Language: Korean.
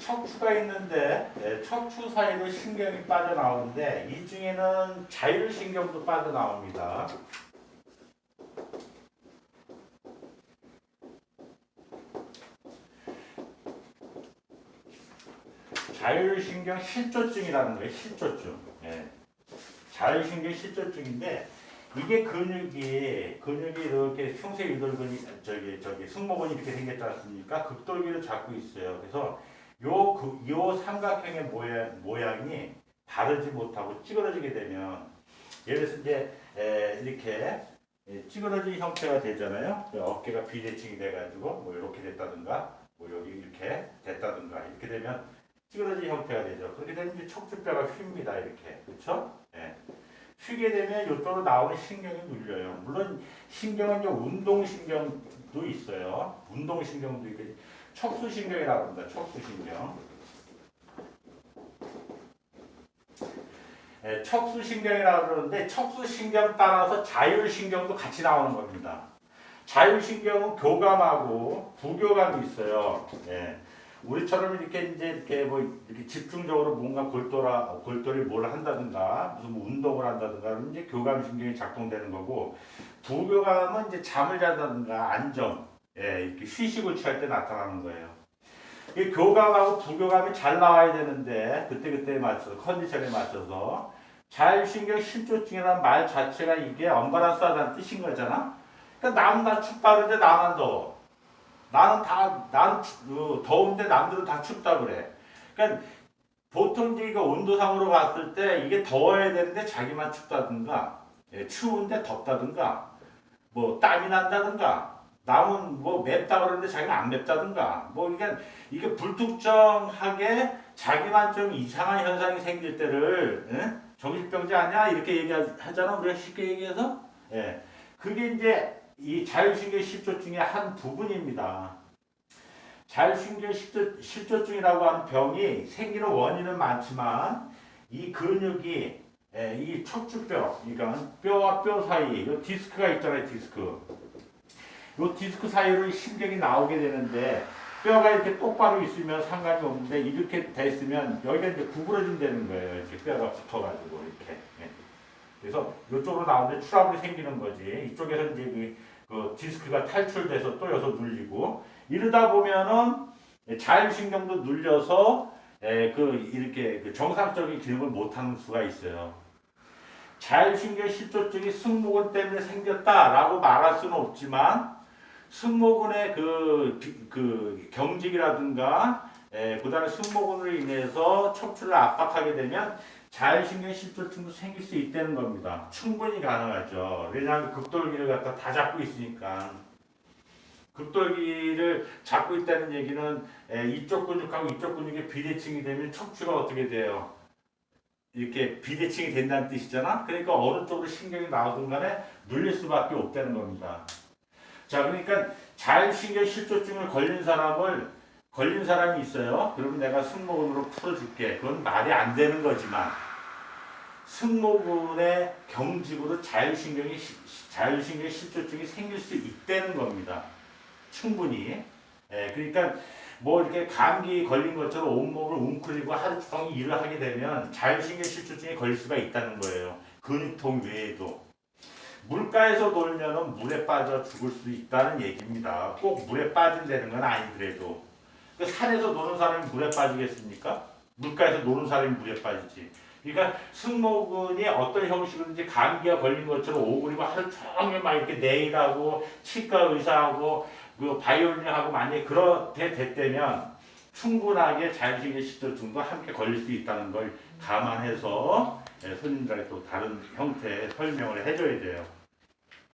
척추가 있는데 예, 척추 사이로 신경이 빠져나오는데 이 중에는 자율신경도 빠져나옵니다. 자율신경 실조증이라는 거예요. 실조증. 예. 자율신경 실조증인데 이게 근육이 근육이 이렇게 흉쇄 유돌근이 저기 저기 승모근이 이렇게 생겼지 않습니까? 극돌기를 잡고 있어요. 그래서 요, 그, 요 삼각형의 모양, 모양이 바르지 못하고 찌그러지게 되면 예를 들어서 이제 에, 이렇게 예, 찌그러진 형태가 되잖아요. 그 어깨가 비대칭이 돼가지고 뭐 이렇게 됐다든가 뭐 여기 이렇게 됐다든가 이렇게 되면 찌그러진 형태가 되죠. 그렇게 되면 이제 척추뼈가 휩니다. 이렇게 그렇죠? 예. 휘게 되면 이쪽으로 나오는 신경이 눌려요. 물론 신경은 운동신경도 있어요. 운동신경도 있고 척수신경이라고 합니다. 척수신경. 예, 척수신경이라고 그러는데 척수신경 따라서 자율신경도 같이 나오는 겁니다. 자율신경은 교감하고 부교감이 있어요. 예. 우리처럼 이렇게 이제 이렇게 뭐 이렇게 집중적으로 뭔가 골똘아 골똘히 뭘 한다든가 무슨 뭐 운동을 한다든가 이제 교감 신경이 작동되는 거고 부교감은 이제 잠을 자다든가 안정, 예, 이렇게 휴식을 취할 때 나타나는 거예요. 이 교감하고 부교감이 잘 나와야 되는데 그때 그때에 맞춰서 컨디션에 맞춰서 자율신경 실조증이라는 말 자체가 이게 언바란스하다는 뜻인 거잖아. 그러니까 남은 다 춥다는데 나만 더워. 나는 다 추- 그, 더운데 남들은 다 춥다 그래. 그러니까 보통 이거 온도상으로 봤을 때 이게 더워야 되는데 자기만 춥다든가 예, 추운데 덥다든가 뭐 땀이 난다든가 남은 뭐 맵다 그러는데 자기는 안 맵다든가 뭐 이게 이게 불특정하게 자기만 좀 이상한 현상이 생길 때를 예? 정신병자 아니야 이렇게 얘기하잖아 우리가 쉽게 얘기해서 예 그게 이제 이 자율신경 실조증의 한 부분입니다. 자율신경 실조, 실조증이라고 하는 병이 생기는 원인은 많지만 이 근육이 예, 이 척추뼈, 그러니까 뼈와 뼈 사이, 이 디스크가 있잖아요, 디스크. 이 디스크 사이로 신경이 나오게 되는데 뼈가 이렇게 똑바로 있으면 상관이 없는데 이렇게 됐으면 여기가 이제 구부러진다는 거예요. 이렇게 뼈가 붙어가지고 이렇게. 예. 그래서 이쪽으로 나오는데 트러블이 생기는 거지. 이쪽에서 이제 그, 그 디스크가 탈출돼서 또 여기서 눌리고 이러다 보면은 자율신경도 눌려서 에, 그 이렇게 그 정상적인 기능을 못하는 수가 있어요. 자율신경 실조증이 승모근 때문에 생겼다라고 말할 수는 없지만 승모근의 그, 비- 그 경직이라든가 에, 그다음에 승모근으로 인해서 척추를 압박하게 되면 자율신경 실조증도 생길 수 있다는 겁니다. 충분히 가능하죠. 왜냐하면 극돌기를 갖다 다 잡고 있으니까. 극돌기를 잡고 있다는 얘기는 에, 이쪽 근육하고 이쪽 근육의 비대칭이 되면 척추가 어떻게 돼요? 이렇게 비대칭이 된다는 뜻이잖아. 그러니까 어느 쪽으로 신경이 나오든 간에 눌릴 수밖에 없다는 겁니다. 자, 그러니까 자율신경 실조증을 걸린 사람을 걸린 사람이 있어요. 그러면 내가 승모근으로 풀어줄게. 그건 말이 안 되는 거지만 승모근의 경직으로 자율신경이 시- 자율신경 실조증이 생길 수 있다는 겁니다. 충분히. 예, 그러니까 뭐 이렇게 감기 걸린 것처럼 온몸을 웅크리고 하루 종일 일을 하게 되면 자율신경 실조증이 걸릴 수가 있다는 거예요. 근육통 외에도. 물가에서 놀면은 물에 빠져 죽을 수 있다는 얘기입니다. 꼭 물에 빠진다는 건 아니더라도. 그 산에서 노는 사람이 물에 빠지겠습니까? 물가에서 노는 사람이 물에 빠지지. 그러니까 승모근이 어떤 형식으로든지 감기가 걸린 것처럼 오그리고 하루 종일 막 이렇게 내일하고 치과 의사하고 그 바이올린하고 만약에 그렇게 됐다면 충분하게 자율신경 실조증도 함께 걸릴 수 있다는 걸 감안해서 예, 손님들에게 또 다른 형태의 설명을 해줘야 돼요.